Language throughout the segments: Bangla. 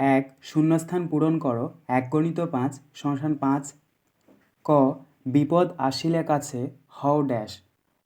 এক, শূন্যস্থান পূরণ করো। এক গণিত পাঁচ সংসান পাঁচ। ক, বিপদ আসিলে কাছে হও ড্যাশ।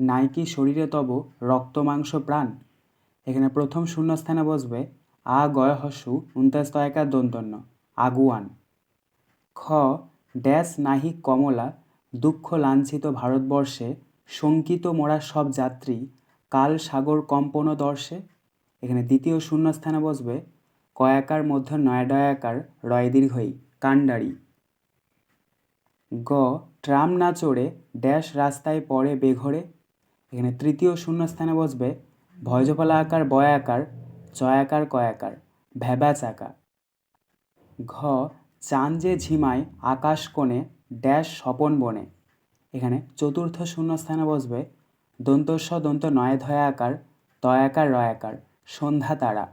নাইকি শরীরে তব রক্ত মাংস প্রাণ। এখানে প্রথম শূন্যস্থানে বসবে, আ গয় হসু উনতাস তয়কার দন্তন্য, আগুয়ান। খ, ড্যাশ নাহি কমলা, দুঃখ লাঞ্ছিত ভারতবর্ষে, শঙ্কিত মোরা সব যাত্রী, কাল সাগর কম্পন দর্শে। এখানে দ্বিতীয় শূন্যস্থানে বসবে কয়াকার মধ্য নয়ডয়াকার রয় দীর্ঘই কাণ্ডারি। গ, ট্রাম না চড়ে ড্যাশ রাস্তায় পড়ে বেঘরে। এখানে তৃতীয় শূন্যস্থানে বসবে ভয়জফলা আকার বয়াকার জয়াকার কয়াকার ভ্যাবা চাকা ঘ চান যে ঝিমায় আকাশ কোণে, ড্যাশ স্বপন বনে। এখানে চতুর্থ শূন্যস্থানে বসবে দন্তস্ব দন্ত নয় ধয়াকার তয়াকার রয়াকার সন্ধ্যা তারা।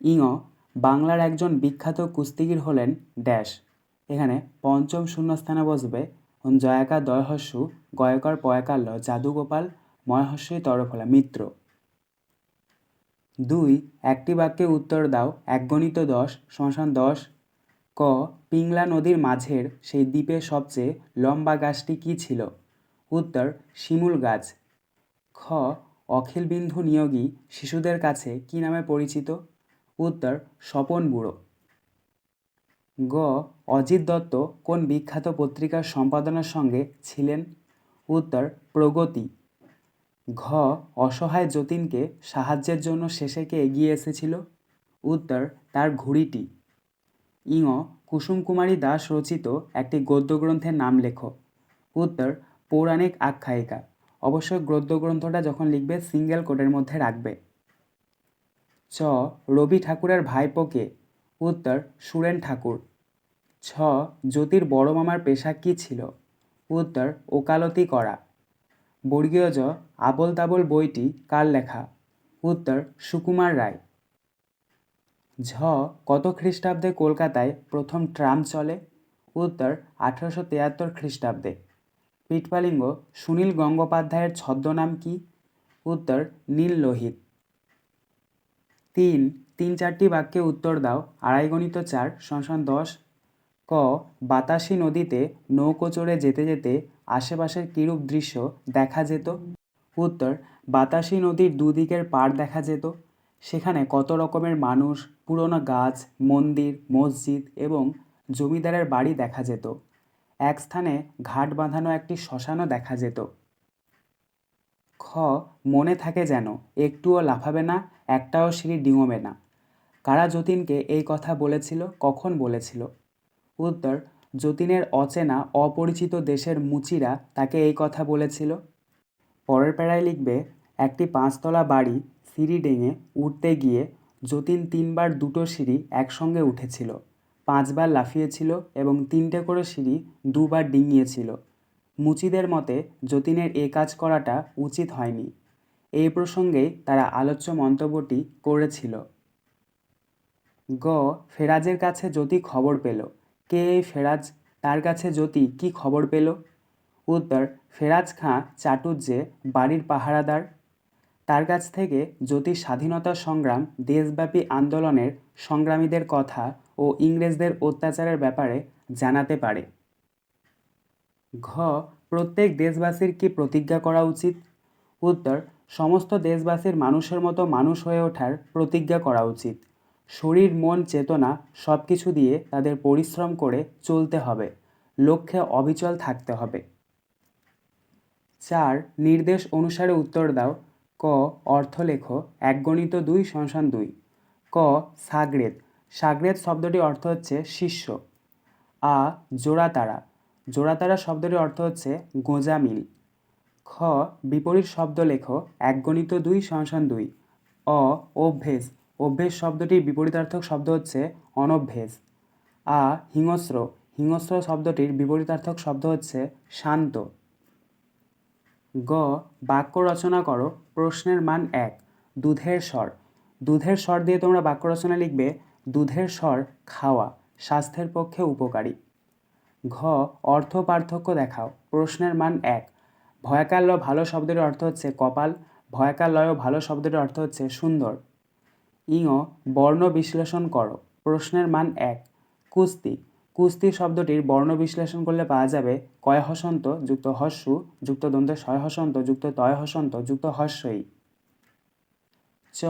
ইঙ, বাংলার একজন বিখ্যাত কুস্তিগীর হলেন ড্যাশ। এখানে পঞ্চম শূন্যস্থানে বসবে জয়াকা দয়হস্যু, গয়কর পয়াকাল্য, জাদুগোপাল ময়হস্যই তরফলা, মিত্র। দুই, একটি বাক্যে উত্তর দাও এক গণিত দশ, শ্মশান দশ। ক, পিংলা নদীর মাঝের সেই দ্বীপের সবচেয়ে লম্বা গাছটি কী ছিল? উত্তর, শিমুল গাছ। খ অখিল বিন্ধু নিয়োগী শিশুদের কাছে কী নামে পরিচিত? উত্তর, স্বপন বুড়ো। গ, অজিত দত্ত কোন বিখ্যাত পত্রিকার সম্পাদনার সঙ্গে ছিলেন? উত্তর, প্রগতি। ঘ, অসহায় যতীনকে সাহায্যের জন্য শেষে কে এগিয়ে এসেছিল? উত্তর, তার ঘুড়িটি। ইঙ কুসুম কুমারী দাস রচিত একটি গদ্যগ্রন্থের নাম লেখো। উত্তর, পৌরাণিক আখ্যায়িকা। অবশ্যই গদ্যগ্রন্থটা যখন লিখবে, সিঙ্গেল কোডের মধ্যে রাখবে। চ, রবি ঠাকুরের ভাইপোকে। উত্তর, সুরেন ঠাকুর। ছ, জ্যোতির বড় মামার পেশা কী ছিল? উত্তর, ওকালতি করা। বর্গীয় জ আবল তাবল বইটি কার লেখা? উত্তর, সুকুমার রায়। ঝ, কত খ্রিস্টাব্দে কলকাতায় প্রথম ট্রাম চলে? উত্তর, আঠারোশো তিয়াত্তর খ্রিস্টাব্দে। পিটপালিঙ্গ সুনীল গঙ্গোপাধ্যায়ের ছদ্মনাম কি? উত্তর, নীল লোহিত। তিন তিন চারটি বাক্যে উত্তর দাও। আড়াই গণিত চার সংসান দশ। ক, বাতাসি নদীতে নৌকো চড়ে যেতে যেতে আশেপাশের কিরূপ দৃশ্য দেখা যেত? উত্তর, বাতাসি নদীর দুদিকের পাড় দেখা যেত। সেখানে কত রকমের মানুষ, পুরনো গাছ, মন্দির, মসজিদ এবং জমিদারের বাড়ি দেখা যেত। এক স্থানে ঘাট বাঁধানো একটি শ্মশানও দেখা যেত। খ, মনে থাকে যেন, একটুও লাফাবে না একটাও সিঁড়ি ডিঙোবে না। কারা যতীনকে এই কথা বলেছিল, কখন বলেছিল? উত্তর, যতীনের অচেনা, অপরিচিত দেশের মুচিরা তাকে এই কথা বলেছিল। পরের প্যারায় লিখবে, একটি পাঁচতলা বাড়ি, সিঁড়ি ডেঙে উঠতে গিয়ে যতীন তিনবার দুটো সিঁড়ি একসঙ্গে উঠেছিল। পাঁচবার লাফিয়েছিল এবং তিনটে করে সিঁড়ি দুবার ডিঙিয়েছিল। মুচিদের মতে, যতীনের এ কাজ করাটা উচিত হয়নি। এই প্রসঙ্গেই তারা আলোচ্য মন্তব্যটি করেছিল। গ. ফেরাজের কাছে জ্যোতি খবর পেল। কে ফেরাজ? তার কাছে জ্যোতি কি খবর পেল? উত্তর, ফেরাজ খাঁ চাটুজ্জে বাড়ির পাহারাদার। তার কাছ থেকে জ্যোতি স্বাধীনতা সংগ্রাম, দেশব্যাপী আন্দোলনের সংগ্রামীদের কথা ও ইংরেজদের অত্যাচারের ব্যাপারে জানাতে পারে। ঘ. প্রত্যেক দেশবাসীর কি প্রতিজ্ঞা করা উচিত? উত্তর সমস্ত দেশবাসীর মানুষের মতো মানুষ হয়ে ওঠার প্রতিজ্ঞা করা উচিত। শরীর, মন, চেতনা সব কিছু দিয়ে তাদের পরিশ্রম করে চলতে হবে। লক্ষ্যে অবিচল থাকতে হবে। চার, নির্দেশ অনুসারে উত্তর দাও। ক, অর্থ লেখো। এক গণিত দুই সংসান দুই। ক, সাগরেদ। সাগরেদ শব্দটির অর্থ হচ্ছে শিষ্য। আ, জোড়াতারা। জোড়াতারা শব্দটির অর্থ হচ্ছে গোঁজা মিল খ, বিপরীত শব্দ লেখো এক গণিত দুই সংসান দুই। অ, অভ্যেস। অভ্যেস শব্দটির বিপরীতার্থক শব্দ হচ্ছে অনভ্যেস। আ, হিংস্র। হিংস্র শব্দটির বিপরীতার্থক শব্দ হচ্ছে শান্ত। গ, বাক্য রচনা করো। প্রশ্নের মান এক। দুধের স্বর। দুধের স্বর দিয়ে তোমরা বাক্য রচনা লিখবে, দুধের স্বর খাওয়া, স্বাস্থ্যের পক্ষে উপকারী। ঘ, অর্থ পার্থক্য দেখাও। প্রশ্নের মান এক। ভয়াকার ল ভালো শব্দের অর্থ হচ্ছে কপাল ভয়াকার লয় ভালো শব্দের অর্থ হচ্ছে সুন্দর। ইঙ বর্ণ বিশ্লেষণ করো। প্রশ্নের মান এক। কুস্তি। কুস্তি শব্দটির বর্ণ বিশ্লেষণ করলে পাওয়া যাবে কয় হসন্ত যুক্ত হস্যু, যুক্ত দ্বন্দ্বে ছয় হসন্ত, যুক্ত তয় হসন্ত, যুক্ত হস্যই। চ।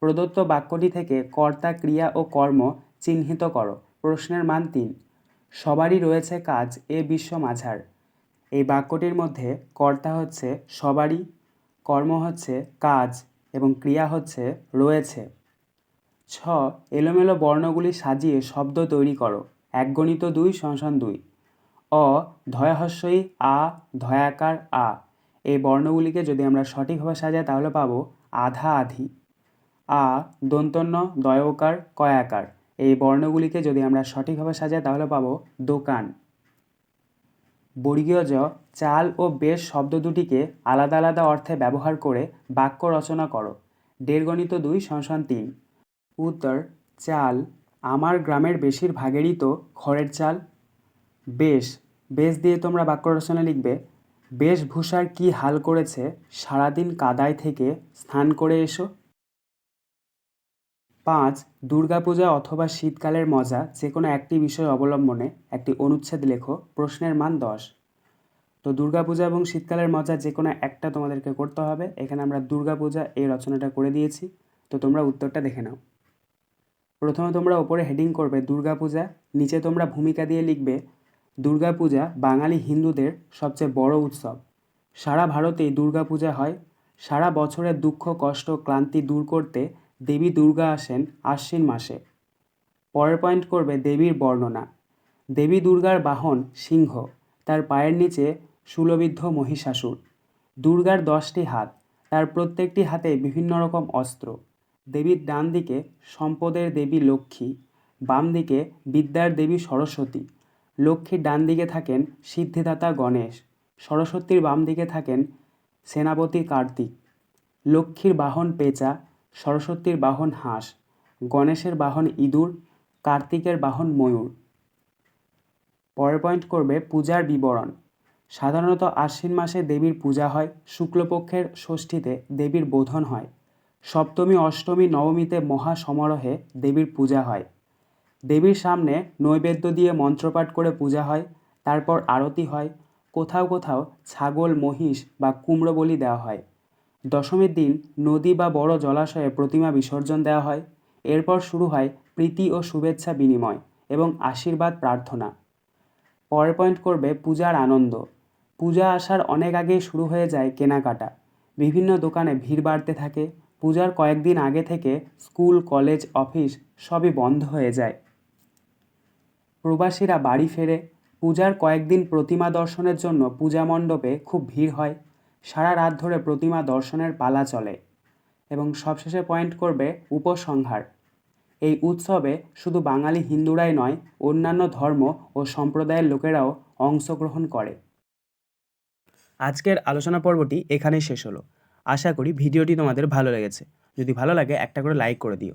প্রদত্ত বাক্যটি থেকে কর্তা, ক্রিয়া ও কর্ম চিহ্নিত করো। প্রশ্নের মান তিন। সবারই রয়েছে কাজ এ বিশ্ব মাঝার। এই বাক্যটির মধ্যে কর্তা হচ্ছে সবারই, কর্ম হচ্ছে কাজ এবং ক্রিয়া হচ্ছে রয়েছে। ছ, এলোমেলো বর্ণগুলি সাজিয়ে শব্দ তৈরি করো। এক গণিত দুই সংসান দুই। অ, ধয়াহস্যই আ, ধয়াকার আ। এই বর্ণগুলিকে যদি আমরা সঠিকভাবে সাজাই তাহলে পাবো আধা আধি। আ, দন্তন্য, দয়কার, কয়াকার। এই বর্ণগুলিকে যদি আমরা সঠিকভাবে সাজাই তাহলে পাবো দোকান। বর্গীয় জ চাল ও বেশ শব্দ দুটিকে আলাদা আলাদা অর্থে ব্যবহার করে বাক্য রচনা করো। দেড় গণিত দুই সংসান তিন। উত্তর, চাল আমার গ্রামের বেশিরভাগেরই তো খড়ের চাল। বেশ বেশ দিয়ে তোমরা বাক্য রচনা লিখবে। বেশভূষার কি হাল করেছে, সারাদিন কাদায় থেকে স্নান করে এসো। পাঁচ, দুর্গাপূজা অথবা শীতকালের মজা যে কোনো একটি বিষয় অবলম্বনে একটি অনুচ্ছেদ লেখো, প্রশ্নের মান দশ। তো দুর্গাপূজা এবং শীতকালের মজা যে কোনো একটা তোমাদেরকে করতে হবে। এখানে আমরা দুর্গাপূজা এই রচনাটা করে দিয়েছি। তো তোমরা উত্তরটা দেখে নাও। প্রথমে তোমরা ওপরে হেডিং করবে দুর্গাপূজা, নিচে তোমরা ভূমিকা দিয়ে লিখবে, দুর্গাপূজা বাঙালি হিন্দুদের সবচেয়ে বড় উৎসব। সারা ভারতেই দুর্গাপূজা হয়। সারা বছরের দুঃখ, কষ্ট, ক্লান্তি দূর করতে দেবী দুর্গা আসেন আশ্বিন মাসে। পরের পয়েন্ট করবে দেবীর বর্ণনা। দেবী দুর্গার বাহন সিংহ, তার পায়ের নিচে সুলবিদ্ধ মহিষাসুর। দুর্গার দশটি হাত, তার প্রত্যেকটি হাতে বিভিন্ন রকম অস্ত্র। দেবীর ডান দিকে সম্পদের দেবী লক্ষ্মী, বাম দিকে বিদ্যার দেবী সরস্বতী। লক্ষ্মীর ডান দিকে থাকেন সিদ্ধিদাতা গণেশ, সরস্বতীর বাম দিকে থাকেন সেনাপতি কার্তিক। লক্ষ্মীর বাহন পেঁচা সরস্বতীর বাহন হাঁস, গণেশের বাহন ইঁদুর, কার্তিকের বাহন ময়ূর। পরের পয়েন্ট করবে পূজার বিবরণ। সাধারণত আশ্বিন মাসে দেবীর পূজা হয়, শুক্লপক্ষের ষষ্ঠীতে দেবীর বোধন হয়। সপ্তমী, অষ্টমী, নবমীতে মহা সমারোহে দেবীর পূজা হয়। দেবীর সামনে নৈবেদ্য দিয়ে মন্ত্রপাঠ করে পূজা হয়, তারপর আরতি হয়, কোথাও কোথাও ছাগল, মহিষ বা কুমড়ো বলি দেওয়া হয়। দশমীর দিন নদী বা বড় জলাশয়ে প্রতিমা বিসর্জন দেওয়া হয়। এরপর শুরু হয় প্রীতি ও শুভেচ্ছা বিনিময় এবং আশীর্বাদ প্রার্থনা। পরের পয়েন্ট করবে পূজার আনন্দ। পূজা আসার অনেক আগেই শুরু হয়ে যায় কেনাকাটা। বিভিন্ন দোকানে ভিড় বাড়তে থাকে। পূজার কয়েকদিন আগে থেকে স্কুল, কলেজ, অফিস সবই বন্ধ হয়ে যায়। প্রবাসীরা বাড়ি ফেরে। পূজার কয়েকদিন প্রতিমা দর্শনের জন্য পূজা মণ্ডপে খুব ভিড় হয়। সারা রাত ধরে প্রতিমা দর্শনের পালা চলে এবং সবশেষে পয়েন্ট করবে উপসংহার। এই উৎসবে শুধু বাঙালি হিন্দুরাই নয়, অন্যান্য ধর্ম ও সম্প্রদায়ের লোকেরাও অংশগ্রহণ করে। আজকের আলোচনা পর্বটি এখানেই শেষ হলো। আশা করি ভিডিওটি তোমাদের ভালো লেগেছে। যদি ভালো লাগে একটা করে লাইক করে দিও।